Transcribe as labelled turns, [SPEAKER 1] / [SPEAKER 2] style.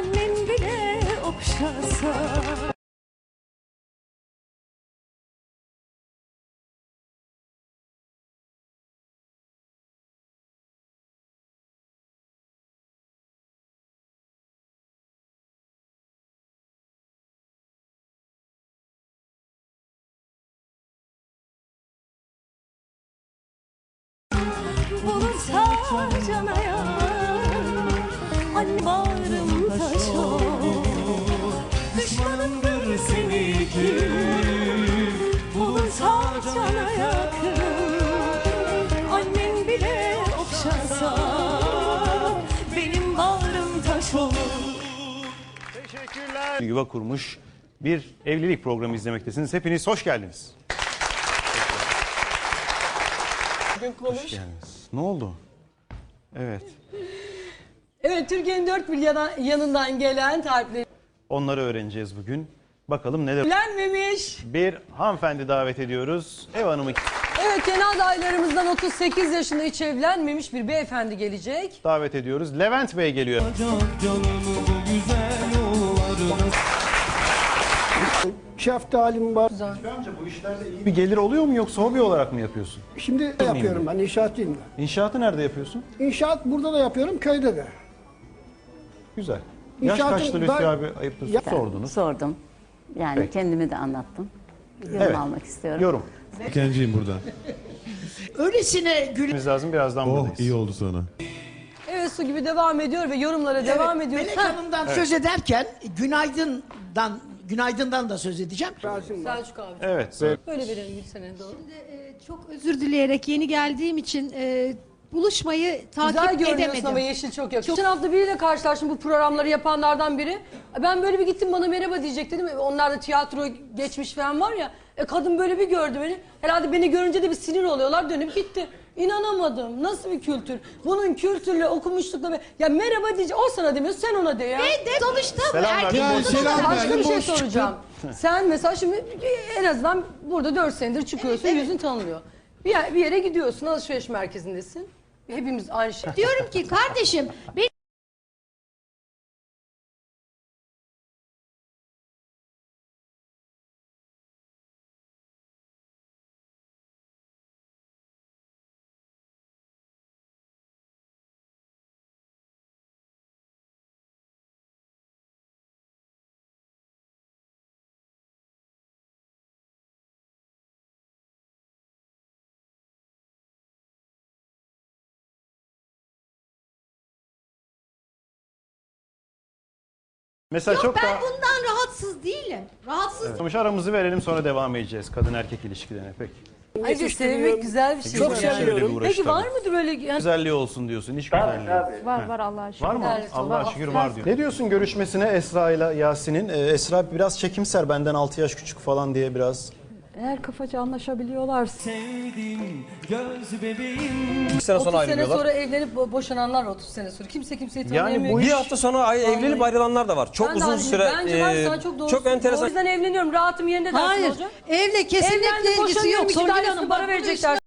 [SPEAKER 1] Annen bile okşasa Bulursa canaya Anne seninki Bulursa cana yakın Annen bile okşasa Benim bağrım taş olur
[SPEAKER 2] Teşekkürler. Yuva kurmuş bir evlilik programı izlemektesiniz. Hepiniz hoş geldiniz.
[SPEAKER 3] Bugün konuş.
[SPEAKER 2] Hoş geldiniz. Ne oldu? Evet.
[SPEAKER 3] Evet Türkiye'nin dört bir yana- yanından gelen tarifleri
[SPEAKER 2] Onları öğreneceğiz bugün. Bakalım neler...
[SPEAKER 3] evlenmemiş.
[SPEAKER 2] Bir hanımefendi davet ediyoruz. Ev hanımı
[SPEAKER 3] Evet yeni adaylarımızdan 38 yaşında hiç evlenmemiş bir beyefendi gelecek.
[SPEAKER 2] davet ediyoruz. Levent Bey geliyor.
[SPEAKER 4] Şeftalim var.
[SPEAKER 2] Amca bu işlerde iyi bir gelir oluyor mu yoksa hobi olarak mı yapıyorsun?
[SPEAKER 4] Şimdi yapıyorum ben inşaatçıyım da.
[SPEAKER 2] İnşaatı nerede yapıyorsun?
[SPEAKER 4] İnşaat burada da yapıyorum köyde de.
[SPEAKER 2] Güzel. Yaş
[SPEAKER 4] İnşaatın
[SPEAKER 2] kaçtı Lütfi abi ayıptır
[SPEAKER 4] Ya-
[SPEAKER 2] sordunuz.
[SPEAKER 5] Sordum. Yani
[SPEAKER 2] Peki.
[SPEAKER 5] kendimi de anlattım. Yorum
[SPEAKER 2] Evet.
[SPEAKER 5] almak istiyorum.
[SPEAKER 2] Yorum.
[SPEAKER 6] Kenciyim burada.
[SPEAKER 7] Öylesine gülüyor.
[SPEAKER 2] Biz lazım birazdan
[SPEAKER 6] Oh
[SPEAKER 2] buradayız.
[SPEAKER 6] iyi oldu sana.
[SPEAKER 3] Evet su gibi devam ediyor ve yorumlara devam ediyor.
[SPEAKER 7] Melek
[SPEAKER 3] Ha,
[SPEAKER 7] Hanım'dan söz ederken günaydın'dan günaydın'dan da söz edeceğim.
[SPEAKER 3] Selçuk abi.
[SPEAKER 2] Evet.
[SPEAKER 3] Böyle verelim bir sene doğru.
[SPEAKER 8] Ee, Çok özür dileyerek yeni geldiğim için e, buluşmayı
[SPEAKER 3] Güzel
[SPEAKER 8] takip
[SPEAKER 3] görünüyorsun
[SPEAKER 8] edemedim.
[SPEAKER 3] ama yeşil çok yakışıyor. Geçen hafta biriyle karşılaştım bu programları yapanlardan biri. Ben böyle bir gittim bana merhaba diyecek dedim. Onlar da tiyatro geçmiş falan var ya. E kadın böyle bir gördü beni. Herhalde beni görünce de bir sinir oluyorlar dönüp gitti. İnanamadım. Nasıl bir kültür? Bunun kültürle okumuşlukla be- ya merhaba diyecek. O sana demiyor sen ona de ya.
[SPEAKER 8] Ben de.
[SPEAKER 2] Selam
[SPEAKER 8] Erkek da
[SPEAKER 6] selam
[SPEAKER 3] Başka bir şey soracağım. Sen mesela şimdi en azından burada 4 senedir çıkıyorsun, yüzün tanınıyor. Bir, yer- bir yere gidiyorsun, alışveriş merkezindesin. Hepimiz aynı şey.
[SPEAKER 8] Diyorum ki kardeşim ben
[SPEAKER 2] Mesela
[SPEAKER 8] yok
[SPEAKER 2] çok
[SPEAKER 8] ben
[SPEAKER 2] daha...
[SPEAKER 8] bundan rahatsız değilim. Rahatsız
[SPEAKER 2] Sonuç aramızı verelim sonra devam edeceğiz kadın erkek ilişkilerine. Peki.
[SPEAKER 3] Ayrıca sevmek güzel bir şey.
[SPEAKER 2] Çok
[SPEAKER 3] yani.
[SPEAKER 2] seviyorum. uğraş
[SPEAKER 3] Peki var
[SPEAKER 2] tabii.
[SPEAKER 3] mıdır öyle yani
[SPEAKER 2] Güzelliği olsun diyorsun, iş güzelliği.
[SPEAKER 8] var var Allah'a şükür.
[SPEAKER 2] Var mı?
[SPEAKER 3] Evet,
[SPEAKER 2] Allah'a
[SPEAKER 3] var.
[SPEAKER 2] şükür var diyor. Ne diyorsun görüşmesine Esra ile Yasin'in? Ee, Esra biraz çekimser benden 6 yaş küçük falan diye biraz.
[SPEAKER 9] Eğer kafaca anlaşabiliyorlarsa
[SPEAKER 10] Bir sene
[SPEAKER 3] 30
[SPEAKER 10] sonra
[SPEAKER 3] sene
[SPEAKER 10] ayrılıyorlar.
[SPEAKER 3] sonra evlenip bo- boşananlar var 30 sene sonra. Kimse kimseyi
[SPEAKER 2] Yani
[SPEAKER 3] tanıyamıyor.
[SPEAKER 2] bu
[SPEAKER 10] Bir hafta sonra ay- evlenip ayrılanlar da var. Çok
[SPEAKER 3] Ben de
[SPEAKER 10] uzun
[SPEAKER 3] aynı-
[SPEAKER 10] süre
[SPEAKER 3] Bence var
[SPEAKER 10] e,
[SPEAKER 3] sana çok doğru.
[SPEAKER 10] çok
[SPEAKER 3] O
[SPEAKER 10] enteresan
[SPEAKER 3] yüzden evleniyorum. Rahatım yerinde dersin
[SPEAKER 8] Hayır.
[SPEAKER 3] olacak.
[SPEAKER 8] Evle kesinlikle
[SPEAKER 3] Evlendim,
[SPEAKER 8] ilgisi
[SPEAKER 3] boşanıyorum,
[SPEAKER 8] yok.
[SPEAKER 3] iki
[SPEAKER 8] Songül
[SPEAKER 3] tanesini
[SPEAKER 8] Hanım
[SPEAKER 3] bana
[SPEAKER 8] bak, bu
[SPEAKER 3] verecekler.